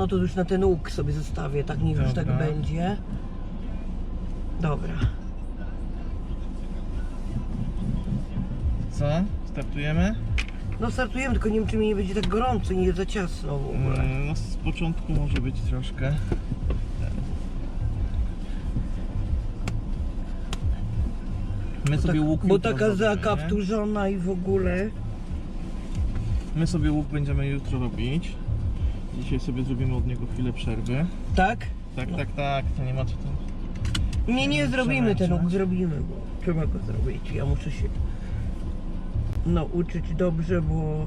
no to już na ten łuk sobie zostawię, tak niech już tak Dobra. będzie. Dobra. Co? Startujemy? No startujemy, tylko nie wiem czy mi nie będzie tak gorąco, nie za ciasno w ogóle. Mm, No z początku może być troszkę. My Bo sobie tak, łuk bo jutro taka zrobimy, nie? zakapturzona i w ogóle. My sobie łuk będziemy jutro robić. Dzisiaj sobie zrobimy od niego chwilę przerwy. Tak? Tak, tak, tak, to nie ma co tam. Nie, nie zrobimy ten łuk, zrobimy, bo trzeba go zrobić. Ja muszę się nauczyć dobrze, bo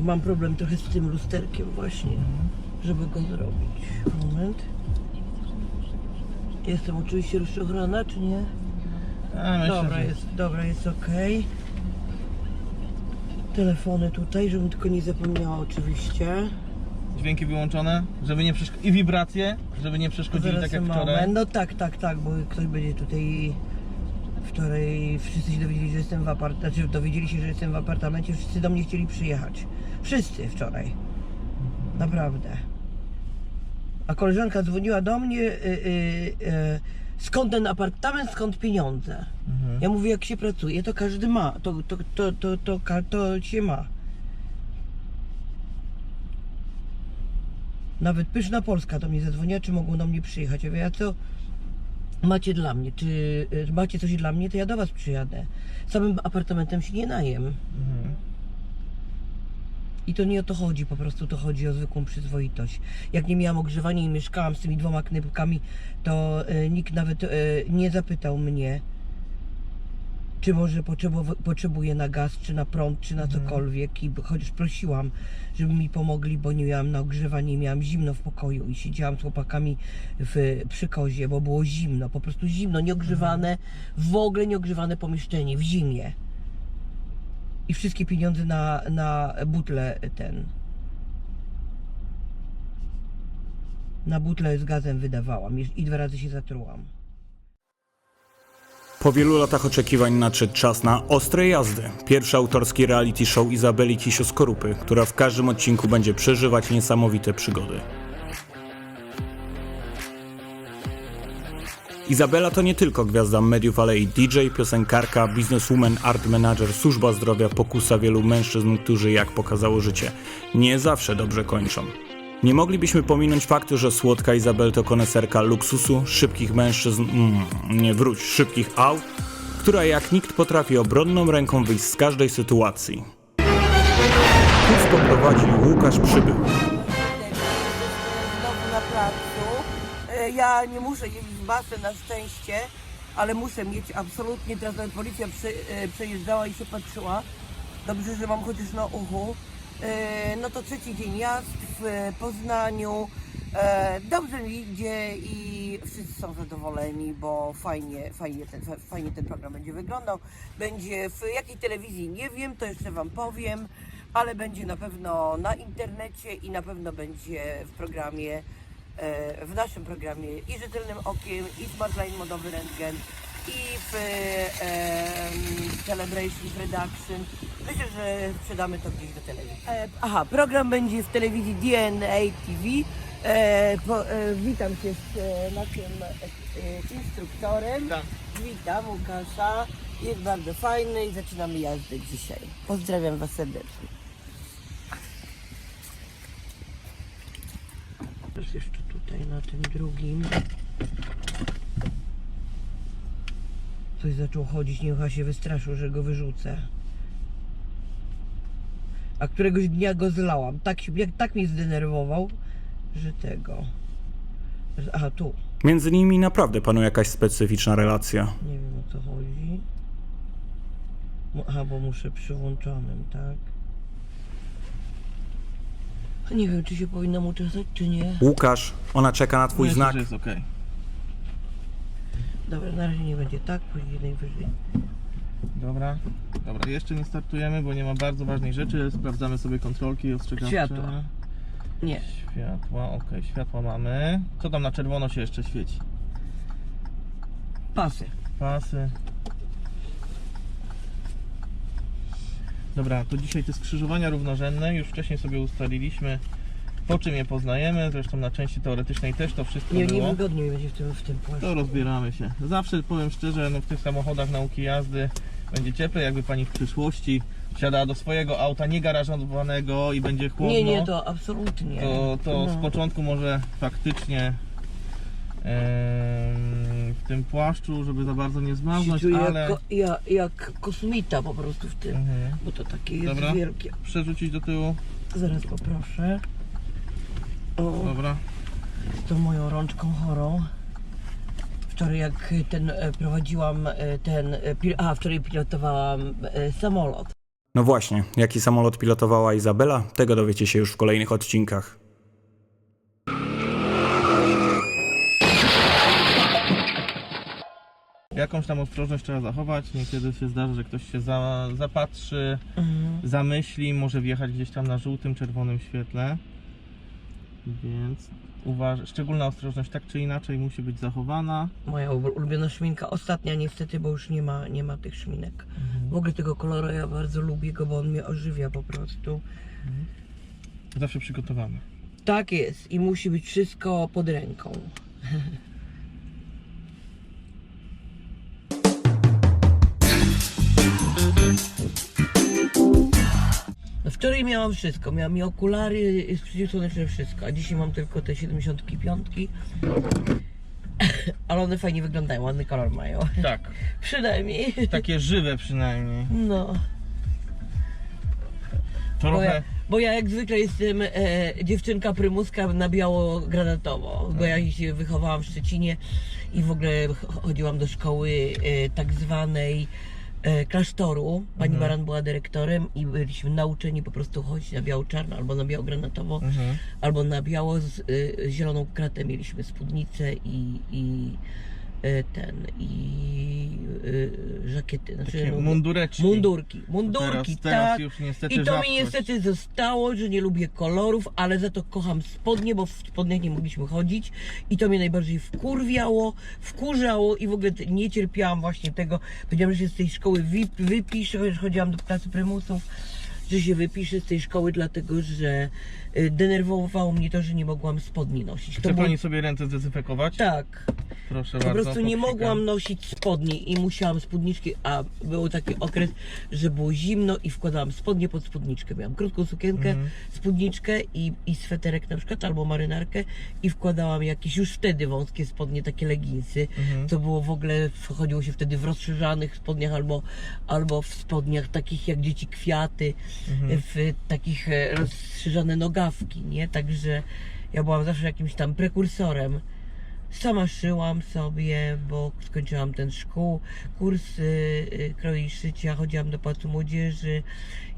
mam problem trochę z tym lusterkiem właśnie, żeby go zrobić. Moment. Jestem oczywiście rozczochrana, czy nie? A, myślę, Dobra, że jest, dobra, jest ok. Telefony tutaj, żebym tylko nie zapomniała oczywiście. dźwięki wyłączone, żeby nie przeszko- i wibracje, żeby nie przeszkodzili Zaraz tak jak moment. wczoraj. No tak, tak, tak, bo ktoś będzie tutaj wczoraj wszyscy się dowiedzieli, że jestem w apartamencie, znaczy dowiedzieli się, że jestem w apartamencie, wszyscy do mnie chcieli przyjechać. Wszyscy wczoraj. Naprawdę. A koleżanka dzwoniła do mnie, y, y, y, skąd ten apartament, skąd pieniądze. Mhm. Ja mówię, jak się pracuje, to każdy ma, to, to, to, to, to, ka- to się ma. Nawet Pyszna Polska do mnie zadzwoniła, czy mogą do mnie przyjechać. Ja mówię, a co macie dla mnie? Czy y, macie coś dla mnie, to ja do was przyjadę. Samym apartamentem się nie najem. Mhm. I to nie o to chodzi, po prostu to chodzi o zwykłą przyzwoitość. Jak nie miałam ogrzewania i mieszkałam z tymi dwoma knybkami, to e, nikt nawet e, nie zapytał mnie, czy może potrzebuję na gaz, czy na prąd, czy na cokolwiek. I chociaż prosiłam, żeby mi pomogli, bo nie miałam na ogrzewanie, i miałam zimno w pokoju i siedziałam z chłopakami w, przy kozie, bo było zimno, po prostu zimno, nieogrzewane, w ogóle nieogrzewane pomieszczenie w zimie i wszystkie pieniądze na, na butle ten. Na butle z gazem wydawałam i dwa razy się zatrułam. Po wielu latach oczekiwań nadszedł czas na ostre jazdy. Pierwszy autorski reality show Izabeli Kisio-Skorupy, która w każdym odcinku będzie przeżywać niesamowite przygody. Izabela to nie tylko gwiazda mediów, ale i DJ, piosenkarka, bizneswoman, art manager, służba zdrowia, pokusa wielu mężczyzn, którzy, jak pokazało życie, nie zawsze dobrze kończą. Nie moglibyśmy pominąć faktu, że słodka Izabel to koneserka luksusu, szybkich mężczyzn, mm, nie wróć, szybkich aut, która jak nikt potrafi obronną ręką wyjść z każdej sytuacji. Kurs poprowadzi Łukasz Przybył. Ja nie muszę jeździć w masę na szczęście, ale muszę mieć absolutnie, teraz nawet policja prze, e, przejeżdżała i się patrzyła. Dobrze, że mam chociaż na uchu. E, No to trzeci dzień jazd w Poznaniu. E, Dobrze mi idzie i wszyscy są zadowoleni, bo fajnie, fajnie, ten, fa- fajnie ten program będzie wyglądał. Będzie w jakiej telewizji nie wiem, to jeszcze Wam powiem, ale będzie na pewno na internecie i na pewno będzie w programie, e, w naszym programie i Rzetelnym Okiem, i Smartline Modowy Rentgen, i w e, Celebration Production. Myślę, że sprzedamy to gdzieś do telewizji. E, aha, program będzie w telewizji DNA TV. E, po, e, witam się z e, naszym e, instruktorem. Tak. Witam Łukasza. Jest bardzo fajny i zaczynamy jazdę dzisiaj. Pozdrawiam Was serdecznie. Jeszcze tutaj na tym drugim. Coś zaczął chodzić, nie chyba się wystraszył, że go wyrzucę. A któregoś dnia go zlałam. Tak, tak mnie zdenerwował, że tego. Aha, tu. Między nimi naprawdę panuje jakaś specyficzna relacja. Nie wiem o co chodzi. Aha, bo muszę przy włączonym, tak? Nie wiem, czy się powinnam uczesać, czy nie. Łukasz, ona czeka na twój Myślę, znak. że jest okej. Dobra, na razie nie będzie tak, później najwyżej. Dobra. Dobra, jeszcze nie startujemy, bo nie ma bardzo ważnej rzeczy. Sprawdzamy sobie kontrolki ostrzegawcze. Światła. Nie. Światła, okej, światła mamy. Co tam na czerwono się jeszcze świeci? Pasy. Pasy. Dobra, to dzisiaj te skrzyżowania równorzędne już wcześniej sobie ustaliliśmy, po czym je poznajemy, zresztą na części teoretycznej też to wszystko Nie, było. niewygodnie mi będzie w tym, w tym płaszczu. To rozbieramy się. Zawsze powiem szczerze, no w tych samochodach nauki jazdy będzie cieplej, jakby pani w przyszłości wsiadała do swojego auta niegarażowanego i będzie chłodno. Nie, nie, to absolutnie. to, to z No. początku może faktycznie w tym płaszczu, żeby za bardzo nie zmarznąć, ale jak, ja, jak kosmita po prostu w tym, Mhm. bo to takie jest Dobra. wielkie. przerzucić do tyłu. Zaraz poproszę. O, Dobra. z tą moją rączką chorą. Wczoraj jak ten e, prowadziłam e, ten, e, pil- a wczoraj pilotowałam e, samolot. No właśnie, jaki samolot pilotowała Izabela, tego dowiecie się już w kolejnych odcinkach. Jakąś tam ostrożność trzeba zachować. Niekiedy się zdarza, że ktoś się za, zapatrzy, Mhm. zamyśli, może wjechać gdzieś tam na żółtym, czerwonym świetle. Więc uważ, szczególna ostrożność tak czy inaczej musi być zachowana. Moja ulu- ulubiona szminka, ostatnia niestety, bo już nie ma, nie ma tych szminek. W ogóle tego koloru ja bardzo lubię go, bo on mnie ożywia po prostu. Zawsze przygotowany. Tak jest i musi być wszystko pod ręką. Wczoraj miałam wszystko. Miałam i okulary, przeciwsłoneczne wszystko, a dzisiaj mam tylko te 75. Ale one fajnie wyglądają, ładny kolor mają. Tak. Przynajmniej. Takie żywe przynajmniej. No. Bo ja, Trochę. bo ja jak zwykle jestem e, dziewczynka prymuska na biało-granatowo, bo ja się wychowałam w Szczecinie i w ogóle ch- chodziłam do szkoły e, tak zwanej klasztoru. Pani Mhm. Baran była dyrektorem i byliśmy nauczeni po prostu chodzić na biało-czarno albo na biało-granatowo, Mhm. albo na biało z e, zieloną kratę. Mieliśmy spódnicę i, i e, ten, i e, żakiety. Znaczy, Takie no, mundureczki. Mundurki, mundurki, Teraz, teraz tak. już niestety I to mi rzadkość. niestety zostało, że nie lubię kolorów, ale za to kocham spodnie, bo w spodniach nie mogliśmy chodzić i to mnie najbardziej wkurwiało, wkurzało i w ogóle nie cierpiałam właśnie tego. Powiedziałam, że się z tej szkoły wy, wypiszę, chociaż chodziłam do klasy prymusów, że się wypiszę z tej szkoły, dlatego że y, denerwowało mnie to, że nie mogłam spodni nosić. Chce było- pani sobie ręce zdezynfekować? Tak, Proszę po bardzo. prostu nie mogłam nosić spodni i musiałam spódniczki, a był taki okres, że było zimno i wkładałam spodnie pod spódniczkę. Miałam krótką sukienkę, Mhm. spódniczkę i, i sweterek na przykład, albo marynarkę i wkładałam jakieś już wtedy wąskie spodnie, takie leginsy. Mhm. To było w ogóle, chodziło się wtedy w rozszerzanych spodniach albo, albo w spodniach takich jak dzieci kwiaty, Mhm. w takich e, rozszerzone nogawki, nie? Także ja byłam zawsze jakimś tam prekursorem. Sama szyłam sobie, bo skończyłam ten szkół, kurs y, y, kroi i szycia, chodziłam do Pałacu Młodzieży,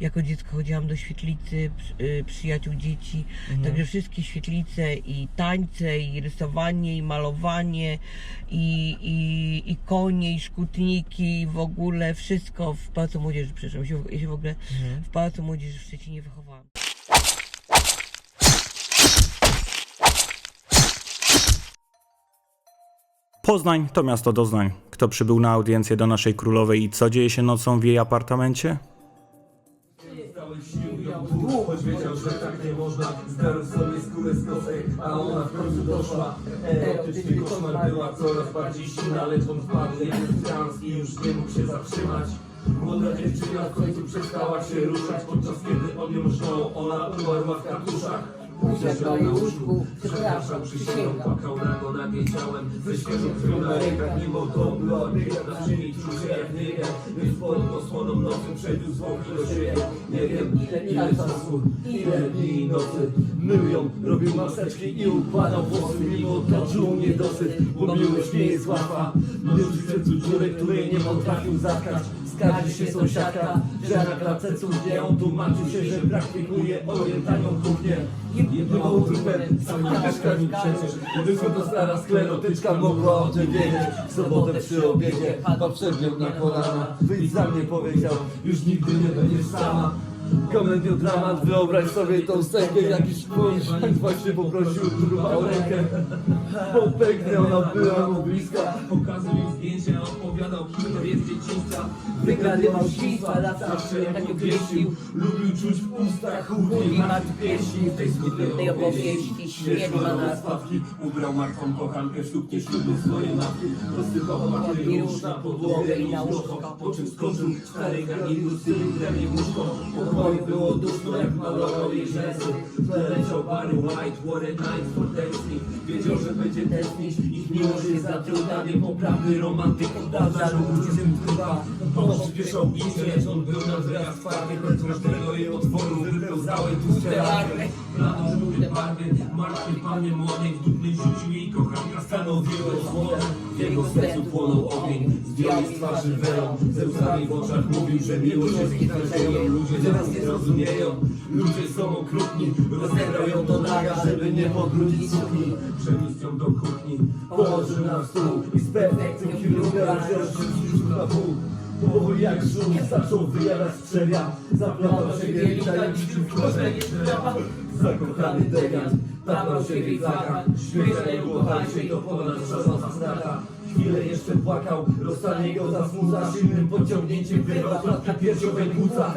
jako dziecko chodziłam do świetlicy przy- y, przyjaciół dzieci, także wszystkie świetlice i tańce, i rysowanie, i malowanie, i, i, i konie, i szkutniki, i w ogóle wszystko w Pałacu Młodzieży, przepraszam, się, ja się w ogóle w Pałacu Młodzieży w Szczecinie wychowałam. Poznań to miasto doznań. Kto przybył na audiencję do naszej królowej i co dzieje się nocą w jej apartamencie? Choć wiedział, że tak nie można Zdarł sobie skórę z kosek A ona w końcu doszła Erotyczny koszmar była coraz bardziej silna Lecz on wpadł jak w trans I już nie mógł się zatrzymać Młoda dziewczyna w końcu przestała się ruszać Podczas kiedy on ją żnął Ona umarła w katuszach Na jej łóżku Przepraszam, przysięgam Płakał nago nad jej ciałem Ze świeżą krwią na rękach Mimo to była biega Czyni czucie jak nie wiem Więc pod osłoną nocy Przejdził zwłoki do siebie Nie wiem ile czasu Ile dni i nocy Mył ją, robił maseczki i układał włosy Mimo to czuł niedosyt Bo miłość nie jest łatwa Miał w sercu dziurę, której nie potrafił zatkać Skarży się sąsiadka, że na klatce cudnie On tłumaczył się, że praktykuje orientalną kuchnię. Jebnął trupem, nie mieszkaniu przecież Tylko to stara sklerotyczka mogła o tym wiedzieć W sobotę przy obiedzie, poprzednią na kolana Wyjdź za mnie powiedział, już nigdy nie będziesz sama Komediodramat, wyobraź sobie tą scenkę Jakiś policjant właśnie poprosił trupa o rękę. Bo pięknie ona była mu bliska. Pokazuj zdjęcia, opowiadał kim to jest dzieciństwa. Wygadywał świństwa, lata, Zawsze jak pieścił pieścił. Lubił czuć w ustach chłód I mat pieśni w tej smutnej opowieści. Śmierć ma nas. ubrał martwą kochankę w suknię ślubu swojej matki. Rozsypał papiery już na podłogę i na łóżko. Po czym skoczył starej garnitur z drewnie w W pokoju było duszno jak malował jej rzęsy Leciał Barry White, what a night for dancing Wiedział, że będzie tęsknić. Ich miłość jest zatrudna, niepoprawny romantyk Zaczął uczym trwa. On przyspieszał idzie, on był na drzwiach twardy Choć każdego jej otworu wypełzały tłuste larwy Blado żółte barwy, martwej pannie młodej W dupnej rzucił jej kochanka, stanowiło złote W jego sercu płonął ogień, zdjął z twarzy welą Ze łzami w oczach mówił, że miłość jest ich nadzieją Ludzie teraz nie zrozumieją, ludzie są okrutni. Rozebrał ją do naga, żeby nie pobrudzić sukni. Przeniósł ją do kuchni, położył na stół. I z perfekcją chirurga rozdzielił na pół bo jak szum zaczął wyjadać strzewia Zaplątał się wielki tajemniczy w korzenie drzewa Zakochany dekant, tapnął się w jej flaka Śmieszne było tańsze i to ponad wstrząsąca strata Chwilę jeszcze płakał, rozstanie go zasmuca Silnym podciągnięciem wyrwał klatkę piersiowej płuca.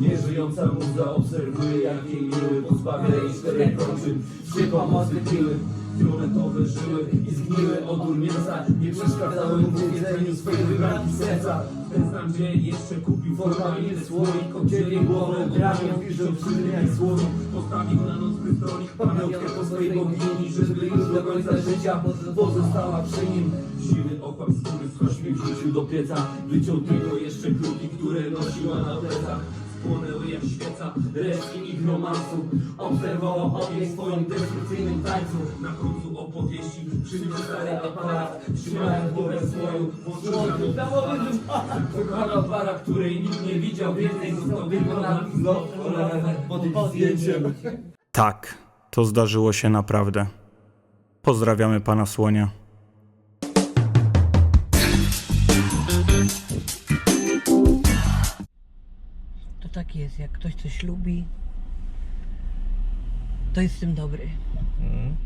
Nieżyjąca muza obserwuje jak jej miły Pozbawia jej czterech kończyn. Wściekła moc wypiły Fioletowe żyły i zgniłe odór mięsa Nie przeszkadzały mu w jedzeniu swojej wybranki serca. Ten sam dzień jeszcze kupił formalny słoik Oddzielił głowę ramię piszą przy tym jak słonik Postawił na noc prystolik Pamiątkę po swojej bogini Żeby już do końca życia pozostała przy nim. Siwy okład skóry z kośmi wrzucił do pieca. Wyciął tylko jeszcze kruki, które nosiła na plecach Płonęły jak świeca, resztki ich romansu. Obserwował ogień w swoim destrukcyjnym tańcu. Na końcu opowieści przyniósł stary aparat. Trzymając głowę w Kochana para, której nikt nie widział. Więcej został tylko Love forever pod zdjęciem. Tak, to zdarzyło się naprawdę. Pozdrawiamy pana Słonia. Tak jest, jak ktoś coś lubi To jest w tym dobry Mm.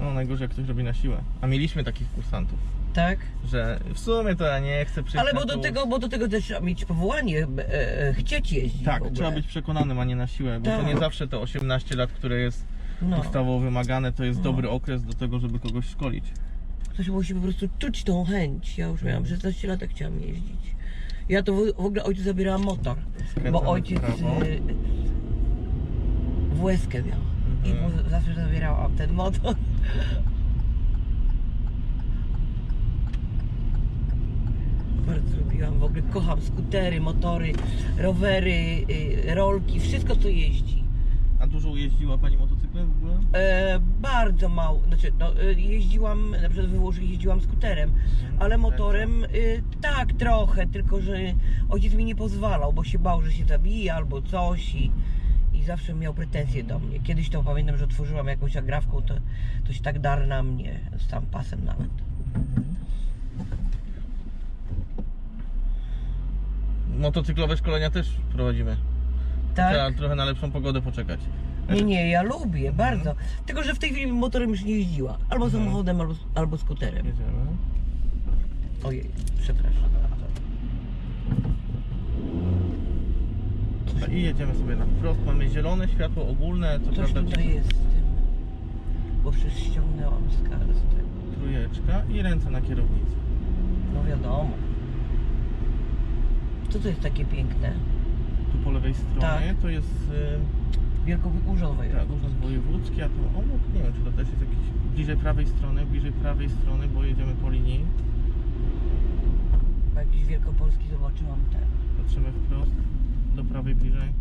No najgorzej jak ktoś robi na siłę. A mieliśmy takich kursantów, Tak? że w sumie to ja nie chcę przyjść Ale na bo do kurs. tego, bo do tego też trzeba mieć powołanie, e, e, chcieć jeździć w Tak, ogóle. trzeba być przekonanym, a nie na siłę, bo to Tak. nie zawsze te 18 lat, które jest no. ustawowo wymagane, to jest dobry okres do tego, żeby kogoś szkolić. Ktoś musi po prostu czuć tą chęć. Ja już miałam 16 lat, jak chciałam jeździć. Ja to w, w ogóle ojcu zabierałam motor, Skręcamy bo w ojciec prawo. y, w łezkę miał. I Mhm. mu zawsze zabierałam ten motor. Bardzo lubiłam w ogóle, kocham skutery, motory, rowery, y, rolki, wszystko co jeździ. A dużo jeździła Pani motocyklem ogóle? E, bardzo mało, znaczy no, e, jeździłam, na przykład we Włoszech jeździłam skuterem, ale motorem e, tak trochę, tylko że ojciec mi nie pozwalał, bo się bał, że się zabije albo coś i, i zawsze miał pretensje do mnie. Kiedyś to pamiętam, że otworzyłam jakąś agrawką, to, to się tak dar na mnie, z tam pasem nawet. Motocyklowe szkolenia też prowadzimy. Trzeba Tak? trochę na lepszą pogodę poczekać. Nie, nie, ja lubię, bardzo. Tylko, że w tej chwili motorem już nie jeździła. Albo samochodem, albo, albo skuterem. Jedziemy. Ojej, przepraszam bardzo. I jedziemy sobie na wprost. Mamy zielone światło ogólne, co Coś prawda tutaj jest z tym. Bo przecież ściągnęłam z z tego. trójeczka i ręce na kierownicy. No wiadomo. Co to jest takie piękne? Tu po lewej stronie Tak. to jest y, Wielkowy Urząd tak, Wojewódzki. urząd wojewódzki, a tu obok, nie wiem czy to też jest jakiś bliżej prawej strony, bliżej prawej strony, bo jedziemy po linii. Jakiś wielkopolski zobaczyłam ten. Patrzymy wprost, do prawej bliżej.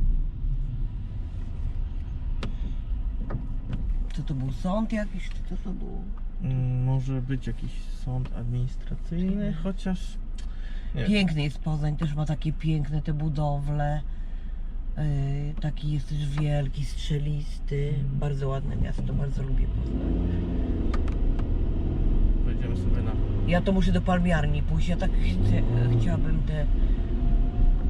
Co to był sąd jakiś, czy co to było? Mm, może być jakiś sąd administracyjny, chociaż nie. Piękny jest Poznań, też ma takie piękne te budowle. Yy, taki jest też wielki, strzelisty. Bardzo ładne miasto, bardzo lubię Poznań. Pojedziemy sobie na Ja to muszę do palmiarni pójść. Ja tak chcę, chciałabym te.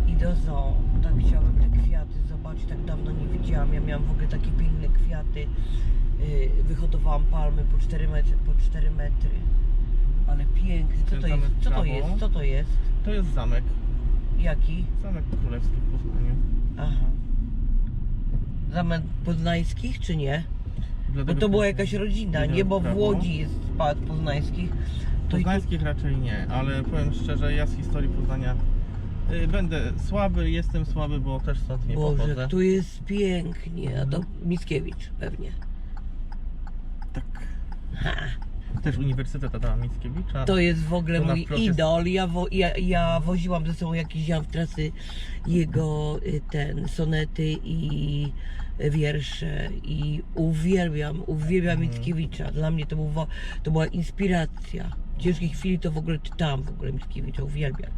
I do zoo. Tak chciałabym te kwiaty zobaczyć. Tak dawno nie widziałam. Ja miałam w ogóle takie piękne kwiaty. Yy, wyhodowałam palmy po 4 metry. Po 4 metry. Ale piękny. Co to jest? Co to jest? Co to jest? To jest zamek. Jaki? Zamek królewski w Poznaniu. Aha. Zamek poznańskich czy nie? Bo to była jakaś rodzina, nie? Bo w. Łodzi jest spad poznańskich. To i tu Poznańskich raczej nie, ale powiem szczerze, ja z historii Poznania y, będę słaby, jestem słaby, bo też stąd nie Boże, pochodzę. tu jest pięknie. A to Mickiewicz pewnie. Tak. Też Uniwersytet Adama Mickiewicza. To jest w ogóle To na mój wprost jest- idol. Ja, wo, ja, ja woziłam ze sobą jakieś trasy jego y, ten sonety i wiersze i uwielbiam, uwielbiam Mhm. Mickiewicza. Dla mnie to, był, wo- to była inspiracja. W ciężkiej chwili to w ogóle czytałam w ogóle Mickiewicza, uwielbiam.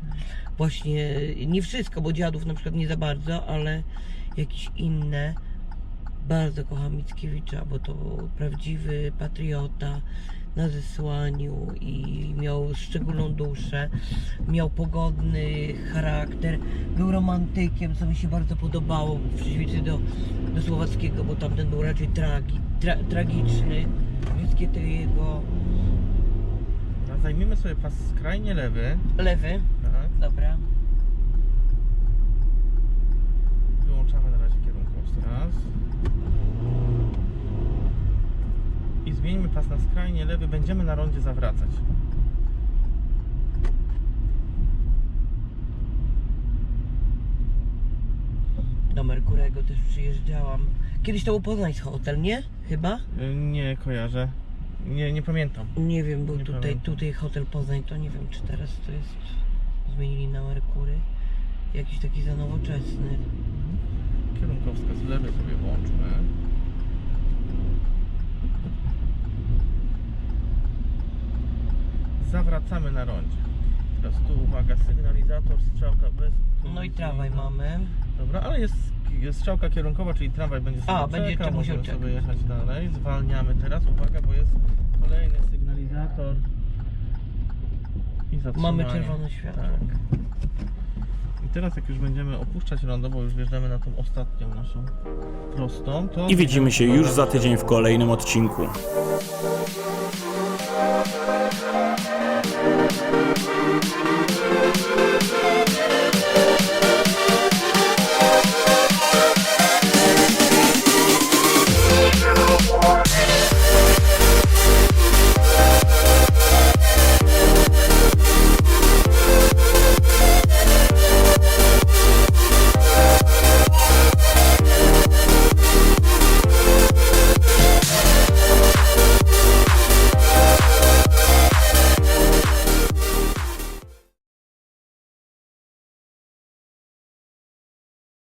Właśnie nie wszystko, bo dziadów na przykład nie za bardzo, ale jakieś inne. Bardzo kocham Mickiewicza, bo to był prawdziwy patriota na zesłaniu i miał szczególną duszę, miał pogodny charakter, był romantykiem, co mi się bardzo podobało w przeciwieństwie do, do Słowackiego, bo tamten był raczej tragi, tra, tragiczny. Wszystkie te jego A Zajmiemy sobie pas skrajnie lewy. lewy, Tak. dobra, Wyłączamy na razie kierunkowskaz. Raz. I zmieńmy pas na skrajnie lewy. Będziemy na rondzie zawracać. do Merkurego też przyjeżdżałam. Kiedyś to był Poznański hotel, nie? Chyba? Y, Nie kojarzę. Nie, nie pamiętam. Nie wiem, był Nie tutaj, pamiętam. tutaj hotel Poznań, to nie wiem czy teraz to jest, zmienili na Merkury. Jakiś taki za nowoczesny. Kierunkowskaz lewy sobie włączmy. Zawracamy na rondzie. Teraz tu uwaga, sygnalizator, strzałka bez. No i tramwaj mamy. Dobra, ale jest, jest strzałka kierunkowa, czyli tramwaj będzie sobie A, będzie jeszcze musiał możemy sobie czekać. jechać dalej. Zwalniamy teraz, uwaga, bo jest kolejny sygnalizator. I zatrzymanie. Mamy czerwone światło. Tak. I teraz jak już będziemy opuszczać rondo, bo już wjeżdżamy na tą ostatnią naszą prostą, to... I widzimy się już za tydzień w kolejnym odcinku. thank you